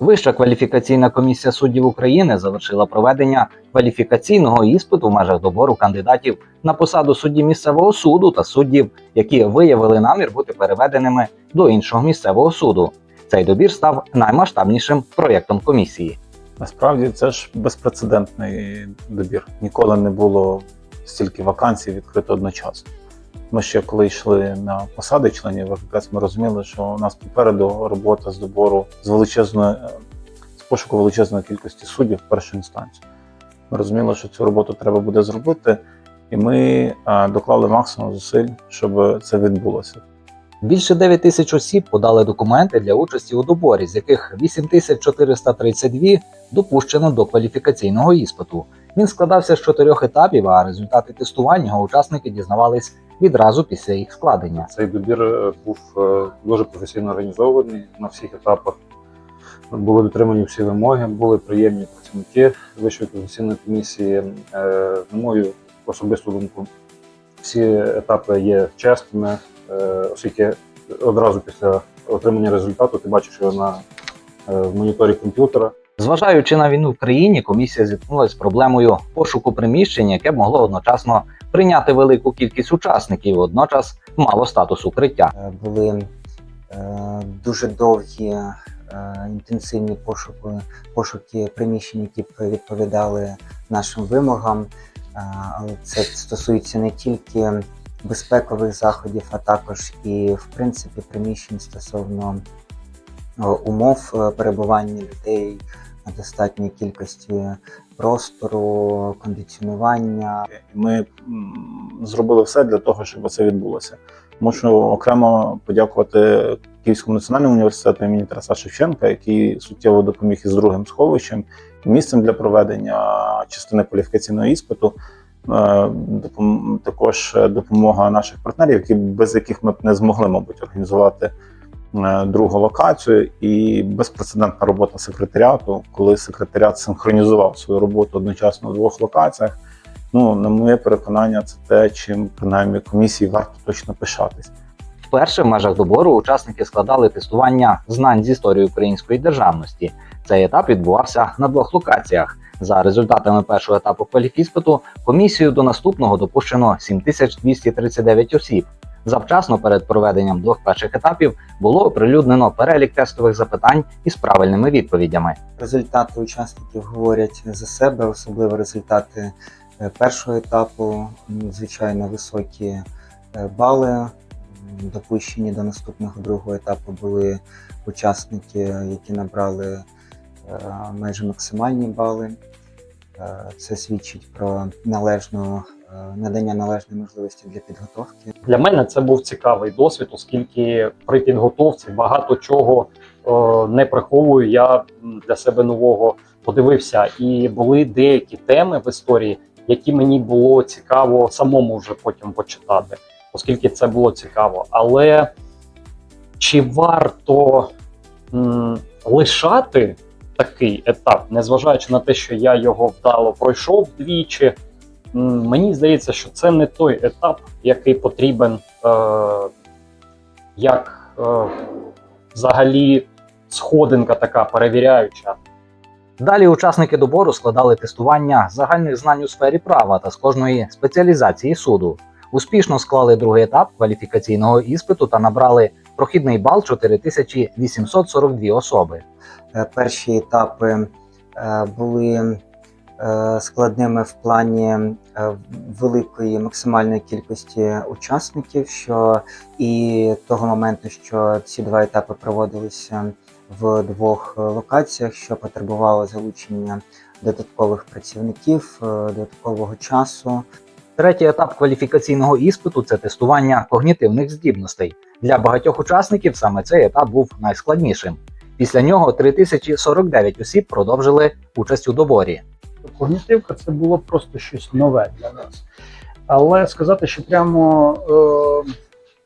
Вища кваліфікаційна комісія суддів України завершила проведення кваліфікаційного іспиту в межах добору кандидатів на посаду судді місцевого суду та суддів, які виявили намір бути переведеними до іншого місцевого суду. Цей добір став наймасштабнішим проєктом комісії. Насправді це ж безпрецедентний добір. Ніколи не було стільки вакансій відкрито одночасно. Ми ще коли йшли на посади членів ВККС, ми розуміли, що у нас попереду робота з добору з величезної з пошуку величезної кількості суддів в першу інстанцію. Ми розуміли, що цю роботу треба буде зробити, і ми а, доклали максимум зусиль, щоб це відбулося. Більше 9 тисяч осіб подали документи для участі у доборі, з яких 8432 допущено до кваліфікаційного іспиту. Він складався з чотирьох етапів, а результати тестування учасники дізнавались відразу після їх складення. Цей добір е, був е, дуже професійно організований на всіх етапах. Були дотримані всі вимоги, були приємні працівники Вищої професійної комісії. Е, На мою особисту думку, всі етапи є чесними, оскільки одразу після отримання результату ти бачиш його на в моніторі комп'ютера. Зважаючи на війну в країні, комісія зіткнулася з проблемою пошуку приміщення, яке б могло одночасно прийняти велику кількість учасників, водночас мало статус укриття. Е, були е, дуже довгі е, інтенсивні пошуки, пошуки приміщень, які відповідали нашим вимогам. Е, Але це стосується не тільки безпекових заходів, а також і в принципі приміщень стосовно умов е, перебування людей на достатній кількості простору, кондиціонування, Ми зробили все для того, щоб це відбулося. Мушу окремо подякувати Київському національному університету імені Тараса Шевченка, який суттєво допоміг із другим сховищем, місцем для проведення частини кваліфікаційного іспиту. Е, Також допомога наших партнерів, які без яких ми б не змогли, мабуть, організувати е, другу локацію, і безпрецедентна робота секретаріату, коли секретаріат синхронізував свою роботу одночасно в двох локаціях. Ну, на моє переконання, це те, чим принаймні комісії варто точно пишатись. Вперше в межах добору учасники складали тестування знань з історії української державності. Цей етап відбувався на двох локаціях. За результатами першого етапу кваліфіспиту комісію до наступного допущено 7239 осіб. Завчасно перед проведенням двох перших етапів було оприлюднено перелік тестових запитань із правильними відповідями. Результати учасників говорять за себе, особливо результати е, першого етапу, звичайно, високі е, бали. Допущені до наступного другого етапу були учасники, які набрали е, майже максимальні бали. Це свідчить про належну надання належної можливості для підготовки. Для мене це був цікавий досвід, оскільки при підготовці багато чого е, не приховую. Я для себе нового подивився, і були деякі теми в історії, які мені було цікаво самому вже потім почитати, оскільки це було цікаво. Але чи варто м, лишати такий етап, незважаючи на те, що я його вдало пройшов двічі? Мені здається, що це не той етап, який потрібен е, як е, взагалі сходинка така перевіряюча. Далі учасники добору складали тестування загальних знань у сфері права та з кожної спеціалізації суду. Успішно склали другий етап кваліфікаційного іспиту та набрали прохідний бал 4842 особи. Е, Перші етапи е, були складними в плані е, великої максимальної кількості учасників, що і того моменту, що ці два етапи проводилися в двох е, локаціях, що потребувало залучення додаткових працівників, е, додаткового часу. Третій етап кваліфікаційного іспиту це тестування когнітивних здібностей. Для багатьох учасників саме цей етап був найскладнішим. Після нього 3049 осіб продовжили участь у доборі. Когнітивка це було просто щось нове для нас. Але сказати, що прямо е,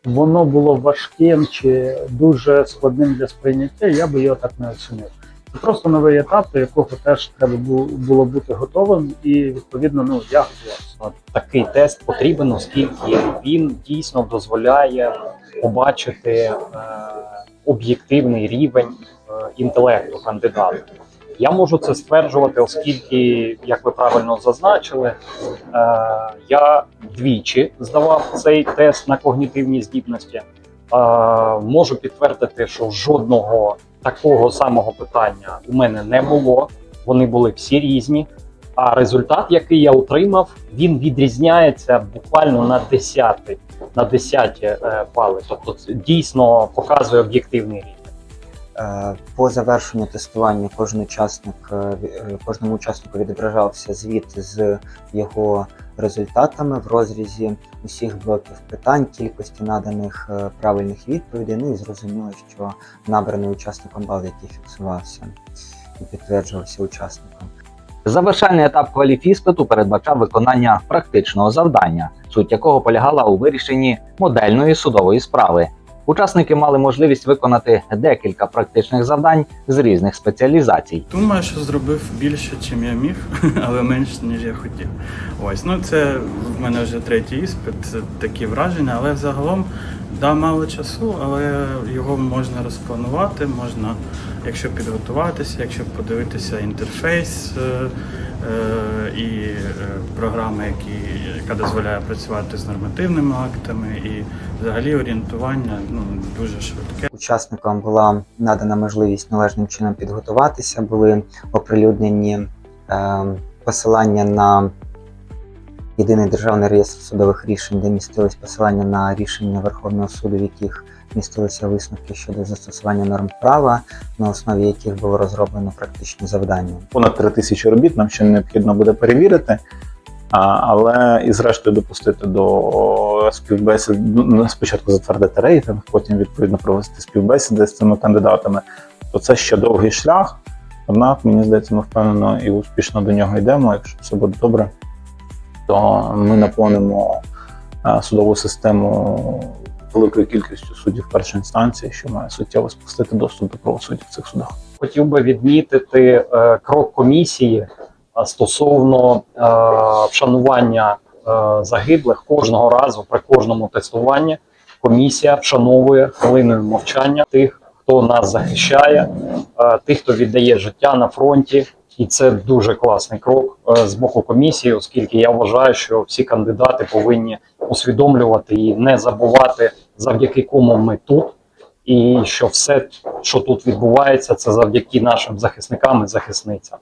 воно було важким чи дуже складним для сприйняття, я би його так не оцінив. Це просто новий етап, до якого теж треба було бути готовим, і відповідно, ну я готувався. Такий тест потрібен, оскільки він дійсно дозволяє побачити е, об'єктивний рівень е, інтелекту кандидата. Я можу це стверджувати, оскільки, як ви правильно зазначили, е, я двічі здавав цей тест на когнітивні здібності. Е, можу підтвердити, що жодного такого самого питання у мене не було. Вони були всі різні. А результат, який я отримав, він відрізняється буквально на десяти, на десяті е, бали. Тобто, це дійсно показує об'єктивний рівень. Е, По завершенню тестування кожен учасник, е, е, кожному учаснику відображався звіт з його результатами в розрізі усіх блоків питань, кількості наданих правильних відповідей. Ну і зрозуміло, що набраний учасником бал, який фіксувався і підтверджувався учасником. Завершальний етап кваліфіспиту передбачав виконання практичного завдання, суть якого полягала у вирішенні модельної судової справи. Учасники мали можливість виконати декілька практичних завдань з різних спеціалізацій. Думаю, що зробив більше, чим я міг, але менше, ніж я хотів. Ось, ну це в мене вже третій іспит, такі враження, але загалом да, мало часу, але його можна розпланувати, можна, якщо підготуватися, якщо подивитися інтерфейс е, е, і е, програми, які, яка дозволяє працювати з нормативними актами, і взагалі орієнтування ну, дуже швидке. Учасникам була надана можливість належним чином підготуватися, були оприлюднені е, посилання на єдиний державний реєстр судових рішень, де містились посилання на рішення Верховного суду, в яких містилися висновки щодо застосування норм права, на основі яких було розроблено практичні завдання. понад 3 тисячі робіт нам ще необхідно буде перевірити. Але і зрештою допустити до співбесід, ну, спочатку затвердити рейтинг, потім відповідно провести співбесіди з цими кандидатами. То це ще довгий шлях. Однак, мені здається, ми впевнено і успішно до нього йдемо. Якщо все буде добре, то ми наповнимо е, судову систему великою кількістю суддів першої інстанції, що має суттєво спростити доступ до правосуддя в цих судах. хотів би відмітити е, крок комісії стосовно е, вшанування е, загиблих кожного разу при кожному тестуванні. Комісія вшановує хвилиною мовчання тих, хто нас захищає, тих, хто віддає життя на фронті. І це дуже класний крок е, з боку комісії, оскільки я вважаю, що всі кандидати повинні усвідомлювати і не забувати, завдяки кому ми тут, і що все, що тут відбувається, це завдяки нашим захисникам і захисницям.